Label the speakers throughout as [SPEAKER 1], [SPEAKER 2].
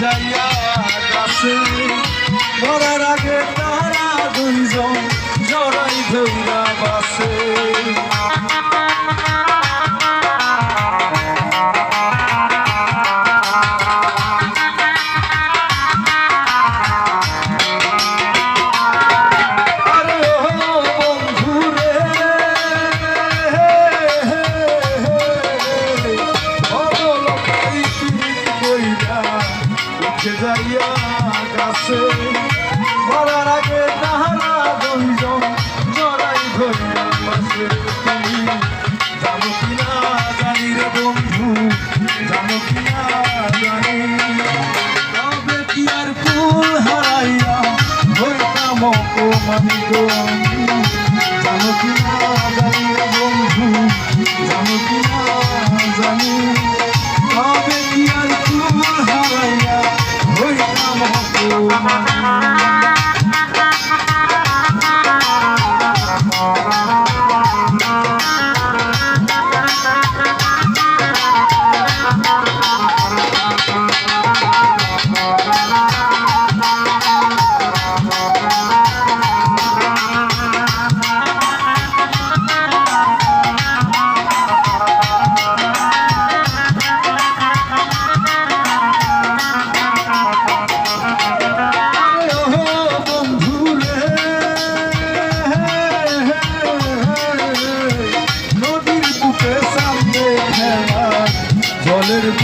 [SPEAKER 1] যাইয়া কাছে। ধরার আগে তারা দুইজন জড়াই ধরা উঠে যাইয়া গাছে মরার আগে তাহারা দুইজন জড়াই ধরিয়া পাশে তুমি জানো কিনা জানি রে বন্ধু, জানো কিনা জানি। তবে কি আর ফুল হারাইয়া হইতাম অপমানি গো জানো কিনা জানি রে বন্ধু, জানো কিনা জানি। অপমানি আরে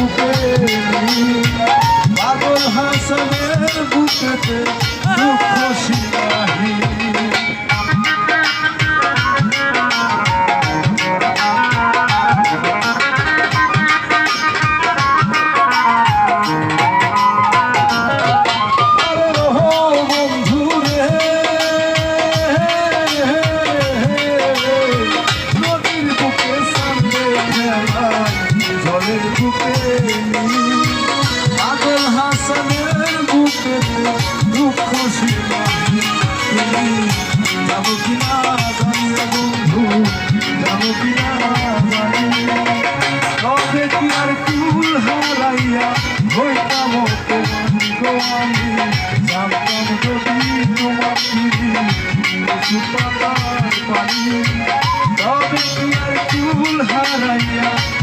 [SPEAKER 1] জলের বুকে পাগল হাসানের বুকেতে দুঃখ শিলাহি জলের বুকে পাগল হাসানের বুকে দুঃখ শিলাহি যাব কিনা জানি বন্ধু, যাব কিনা জানি তবে কি আর কুল হারাইয়া হইতাম আমি? জানতাম যদি তোমার ফিরি পানি। তবে কি আর কুল হারাইয়া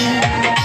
[SPEAKER 1] Yeah.